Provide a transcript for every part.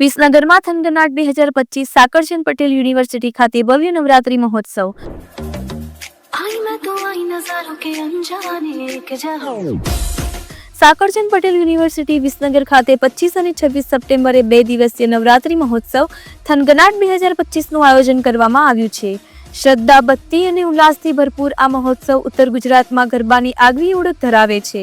વિસનગરમાં થનગનાટ બે હજાર પચીસ સાકરચંદ પટેલ યુનિવર્સિટી ખાતે ભવ્ય નવરાત્રી મહોત્સવ. સાકરચંદ પટેલ યુનિવર્સિટી વિસનગર ખાતે પચીસ અને છવ્વીસ સપ્ટેમ્બરે બે દિવસીય નવરાત્રી મહોત્સવ થનગનાટ બે હજાર પચીસનું આયોજન કરવામાં આવ્યું છે. શ્રદ્ધા ભક્તિ અને ઉલ્લાસથી ભરપૂર આ મહોત્સવ ઉત્તર ગુજરાતમાં ગરબાની આગવી ઓળખ ધરાવે છે.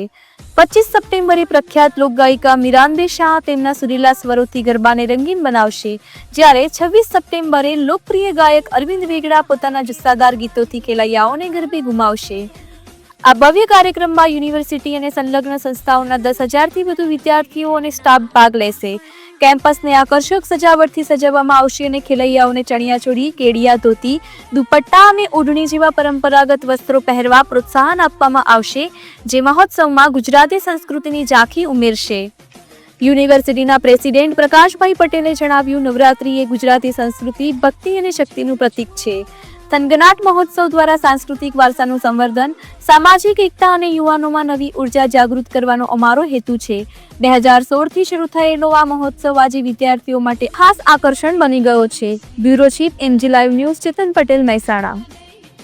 પચીસ સપ્ટેમ્બરે પ્રખ્યાત લોકગાયિકા મીરાંદે શાહ તેમના સુરીલા સ્વરોથી ગરબાને રંગીન બનાવશે, જ્યારે છવ્વીસ સપ્ટેમ્બરે લોકપ્રિય ગાયક અરવિંદ વેગડા પોતાના જુસ્સાદાર ગીતોથી ખેલૈયાઓને ગરબે ગુમાવશે. આ ભવ્ય કાર્યક્રમમાં યુનિવર્સિટી અને સંલગ્ન સંસ્થાઓના દસ હજારથી વધુ વિદ્યાર્થીઓ અને સ્ટાફ ભાગ લેશે. કેમ્પસને આકર્ષક સજાવટથી સજાવવામાં આવશે અને ખેલૈયાઓને ચણિયાચોળી, કેડિયા ધોતી, દુપટ્ટા અને ઓઢણી જેવા પરંપરાગત વસ્ત્રો પહેરવા પ્રોત્સાહન આપવામાં આવશે, જે મહોત્સવમાં ગુજરાતી સંસ્કૃતિની ઝાંખી ઉમેરશે. યુનિવર્સિટીના પ્રેસિડેન્ટ પ્રકાશભાઈ પટેલે જણાવ્યું, નવરાત્રિ એ ગુજરાતી સંસ્કૃતિ ભક્તિ અને શક્તિનું પ્રતીક છે. થનગનાટ મહોત્સવ દ્વારા સાંસ્કૃતિક વારસાનું સંવર્ધન, સામાજિક એકતા અને યુવાનોમાં નવી ઊર્જા જાગૃત કરવાનો અમારો હેતુ છે. બે હજાર સોળથી શરૂ થયેલો આ મહોત્સવ આજે વિદ્યાર્થીઓ માટે ખાસ આકર્ષણ બની ગયો છે. Bureau chief MG Live News Chetan Patel Mehsana.